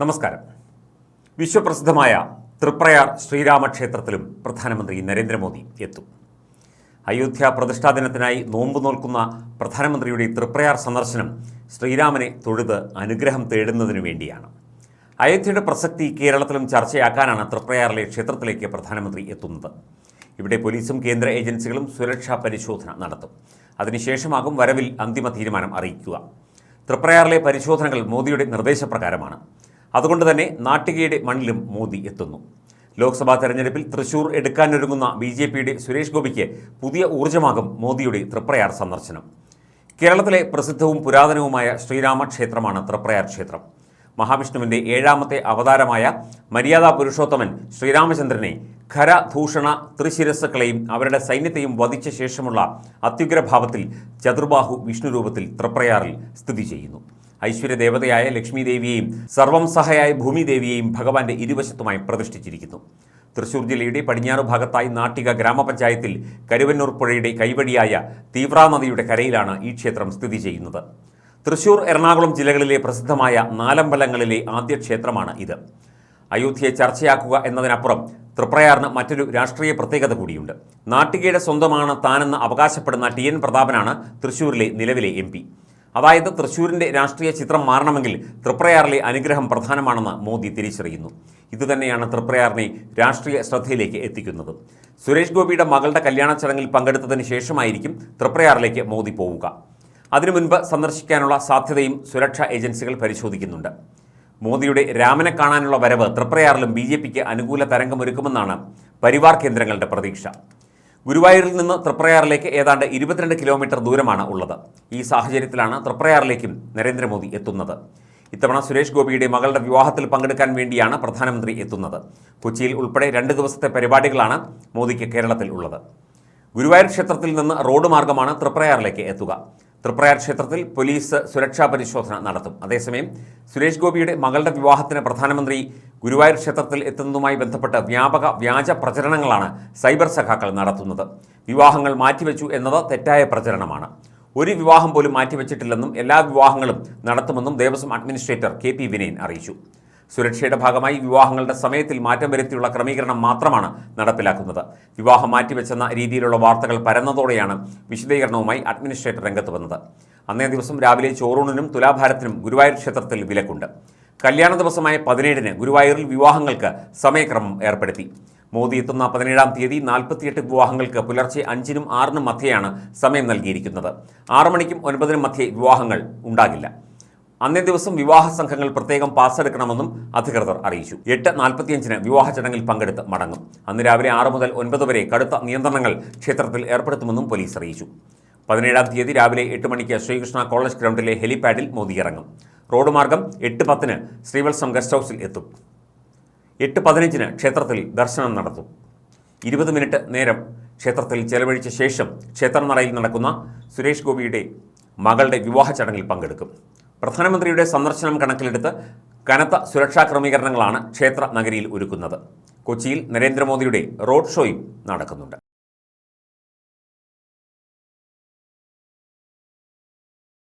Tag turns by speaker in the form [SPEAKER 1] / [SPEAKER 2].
[SPEAKER 1] നമസ്കാരം. വിശ്വപ്രസിദ്ധമായ തൃപ്രയാർ ശ്രീരാമക്ഷേത്രത്തിലും പ്രധാനമന്ത്രി നരേന്ദ്രമോദി എത്തും. അയോധ്യ പ്രതിഷ്ഠാ ദിനത്തിനായി നോമ്പ് നോൽക്കുന്ന പ്രധാനമന്ത്രിയുടെ തൃപ്രയാർ സന്ദർശനം ശ്രീരാമനെ തൊഴുത് അനുഗ്രഹം തേടുന്നതിനു വേണ്ടിയാണ്. അയോധ്യയുടെ പ്രസക്തി കേരളത്തിലും ചർച്ചയാക്കാനാണ് തൃപ്രയാറിലെ ക്ഷേത്രത്തിലേക്ക് പ്രധാനമന്ത്രി എത്തുന്നത്. ഇവിടെ പോലീസും കേന്ദ്ര ഏജൻസികളും സുരക്ഷാ പരിശോധന നടത്തും. അതിനുശേഷമാകും വരവിൽ അന്തിമ തീരുമാനം അറിയിക്കുക. തൃപ്രയാറിലെ പരിശോധനകൾ മോദിയുടെ നിർദ്ദേശപ്രകാരമാണ്. അതുകൊണ്ട് തന്നെ നാട്ടികയുടെ മണ്ണിലും മോദി എത്തുന്നു. ലോക്സഭാ തെരഞ്ഞെടുപ്പിൽ തൃശൂർ എടുക്കാനൊരുങ്ങുന്ന ബി ജെ പിയുടെ സുരേഷ് ഗോപിക്ക് പുതിയ ഊർജമാകും മോദിയുടെ തൃപ്രയാർ സന്ദർശനം. കേരളത്തിലെ പ്രസിദ്ധവും പുരാതനവുമായ ശ്രീരാമ ക്ഷേത്രമാണ് തൃപ്രയാർ ക്ഷേത്രം. മഹാവിഷ്ണുവിന്റെ ഏഴാമത്തെ അവതാരമായ മര്യാദാ പുരുഷോത്തമൻ ശ്രീരാമചന്ദ്രനെ ഖരദൂഷണ ത്രിശിരസ്സുക്കളെയും അവരുടെ സൈന്യത്തെയും വധിച്ച ശേഷമുള്ള അത്യുഗ്രഭാവത്തിൽ ചതുർബാഹു വിഷ്ണുരൂപത്തിൽ തൃപ്രയാറിൽ സ്ഥിതി ചെയ്യുന്നു. ഐശ്വര്യദേവതയായ ലക്ഷ്മി ദേവിയെയും സർവം സഹയായ ഭൂമി ദേവിയെയും ഭഗവാന്റെ ഇരുവശത്തുമായി പ്രതിഷ്ഠിച്ചിരിക്കുന്നു. തൃശൂർ ജില്ലയുടെ പടിഞ്ഞാറ് ഭാഗത്തായി നാട്ടിക ഗ്രാമപഞ്ചായത്തിൽ കരുവന്നൂർ പുഴയുടെ കൈവഴിയായ തീവ്ര നദിയുടെ കരയിലാണ് ഈ ക്ഷേത്രം സ്ഥിതി ചെയ്യുന്നത്. തൃശൂർ എറണാകുളം ജില്ലകളിലെ പ്രസിദ്ധമായ നാലമ്പലങ്ങളിലെ ആദ്യ ക്ഷേത്രമാണ് ഇത്. അയോധ്യയെ ചർച്ചയാക്കുക എന്നതിനപ്പുറം തൃപ്രയാറിന് മറ്റൊരു രാഷ്ട്രീയ പ്രത്യേകത കൂടിയുണ്ട്. നാട്ടികയുടെ സ്വന്തമാണ് താനെന്ന് അവകാശപ്പെടുന്ന ടി എൻ പ്രതാപനാണ് തൃശൂരിലെ നിലവിലെ എം അതായത് തൃശൂരിന്റെ രാഷ്ട്രീയ ചിത്രം മാറണമെങ്കിൽ തൃപ്രയാറിലെ അനുഗ്രഹം പ്രധാനമാണെന്ന് മോദി തിരിച്ചറിയുന്നു. ഇതുതന്നെയാണ് തൃപ്രയാറിനെ രാഷ്ട്രീയ ശ്രദ്ധയിലേക്ക് എത്തിക്കുന്നത്. സുരേഷ് ഗോപിയുടെ മകളുടെ കല്യാണ ചടങ്ങിൽ പങ്കെടുത്തതിന് ശേഷമായിരിക്കും തൃപ്രയാറിലേക്ക് മോദി പോവുക. അതിനു മുൻപ് സന്ദർശിക്കാനുള്ള സാധ്യതയും സുരക്ഷാ ഏജൻസികൾ പരിശോധിക്കുന്നുണ്ട്. മോദിയുടെ രാമനെ കാണാനുള്ള വരവ് തൃപ്രയാറിലും ബി ജെ പിക്ക് അനുകൂല തരംഗമൊരുക്കുമെന്നാണ് പരിവാർ കേന്ദ്രങ്ങളുടെ പ്രതീക്ഷ. ഗുരുവായൂരിൽ നിന്ന് തൃപ്രയാറിലേക്ക് ഏതാണ്ട് ഇരുപത്തിരണ്ട് കിലോമീറ്റർ ദൂരമാണ് ഉള്ളത്. ഈ സാഹചര്യത്തിലാണ് തൃപ്രയാറിലേക്കും നരേന്ദ്രമോദി എത്തുന്നത്. ഇത്തവണ സുരേഷ് ഗോപിയുടെ മകളുടെ വിവാഹത്തിൽ പങ്കെടുക്കാൻ വേണ്ടിയാണ് പ്രധാനമന്ത്രി എത്തുന്നത്. കൊച്ചിയിൽ ഉൾപ്പെടെ രണ്ട് ദിവസത്തെ പരിപാടികളാണ് മോദിക്ക് കേരളത്തിൽ ഉള്ളത്. ഗുരുവായൂർ ക്ഷേത്രത്തിൽ നിന്ന് റോഡ് മാർഗമാണ് തൃപ്രയാറിലേക്ക് എത്തുക. തൃപ്രയാർ ക്ഷേത്രത്തിൽ പോലീസ് സുരക്ഷാ പരിശോധന നടത്തും. അതേസമയം സുരേഷ് ഗോപിയുടെ മകളുടെ വിവാഹത്തിന് പ്രധാനമന്ത്രി ഗുരുവായൂർ ക്ഷേത്രത്തിൽ എത്തുന്നതുമായി ബന്ധപ്പെട്ട് വ്യാപക വ്യാജ പ്രചരണങ്ങളാണ് സൈബർ സഖാക്കൾ നടത്തുന്നത്. വിവാഹങ്ങൾ മാറ്റിവെച്ചു എന്നത് തെറ്റായ പ്രചരണമാണ്. ഒരു വിവാഹം പോലും മാറ്റിവെച്ചിട്ടില്ലെന്നും എല്ലാ വിവാഹങ്ങളും നടത്തുമെന്നും Devaswom administrator K P Vinayan അറിയിച്ചു. സുരക്ഷയുടെ ഭാഗമായി വിവാഹങ്ങളുടെ സമയത്തിൽ മാറ്റം വരുത്തിയുള്ള ക്രമീകരണം മാത്രമാണ് നടപ്പിലാക്കുന്നത്. വിവാഹം മാറ്റിവെച്ചെന്ന രീതിയിലുള്ള വാർത്തകൾ പരന്നതോടെയാണ് വിശദീകരണവുമായി അഡ്മിനിസ്ട്രേറ്റർ രംഗത്ത് വന്നത്. അന്നേ ദിവസം രാവിലെ ചോറൂണിനും തുലാഭാരത്തിനും ഗുരുവായൂർ ക്ഷേത്രത്തിൽ വിലക്കുണ്ട്. കല്യാണ ദിവസമായ പതിനേഴിന് ഗുരുവായൂരിൽ വിവാഹങ്ങൾക്ക് സമയക്രമം ഏർപ്പെടുത്തി. മോദി എത്തുന്ന പതിനേഴാം തീയതി നാൽപ്പത്തിയെട്ട് വിവാഹങ്ങൾക്ക് പുലർച്ചെ അഞ്ചിനും ആറിനും മധ്യയാണ് സമയം നൽകിയിരിക്കുന്നത്. ആറ് മണിക്കും ഒൻപതിനും മധ്യേ വിവാഹങ്ങൾ ഉണ്ടാകില്ല. അന്നേ ദിവസം വിവാഹ സംഘങ്ങൾ പ്രത്യേകം പാസ്സെടുക്കണമെന്നും അധികൃതർ അറിയിച്ചു. എട്ട് നാൽപ്പത്തിയഞ്ചിന് വിവാഹ ചടങ്ങിൽ പങ്കെടുത്ത് മടങ്ങും. അന്ന് രാവിലെ ആറ് മുതൽ ഒൻപത് വരെ കടുത്ത നിയന്ത്രണങ്ങൾ ക്ഷേത്രത്തിൽ ഏർപ്പെടുത്തുമെന്നും പോലീസ് അറിയിച്ചു. പതിനേഴാം തീയതി രാവിലെ എട്ട് മണിക്ക് ശ്രീകൃഷ്ണ കോളേജ് ഗ്രൗണ്ടിലെ ഹെലിപാഡിൽ മോദി ഇറങ്ങും. റോഡ് മാർഗം എട്ട് പത്തിന് ശ്രീവത്സം ഗസ്റ്റ് ഹൗസിൽ എത്തും. എട്ട് പതിനഞ്ചിന് ക്ഷേത്രത്തിൽ ദർശനം നടത്തും. ഇരുപത് മിനിറ്റ് നേരം ക്ഷേത്രത്തിൽ ചെലവഴിച്ച ശേഷം ക്ഷേത്രനടയിൽ നടക്കുന്ന സുരേഷ് ഗോപിയുടെ മകളുടെ വിവാഹ ചടങ്ങിൽ പങ്കെടുക്കും. പ്രധാനമന്ത്രിയുടെ സന്ദർശനം കണക്കിലെടുത്ത് കനത്ത സുരക്ഷാ ക്രമീകരണങ്ങളാണ് ക്ഷേത്ര നഗരിയിൽ ഒരുക്കുന്നത്. കൊച്ചിയിൽ നരേന്ദ്രമോദിയുടെ റോഡ് ഷോയും നടക്കുന്നുണ്ട്.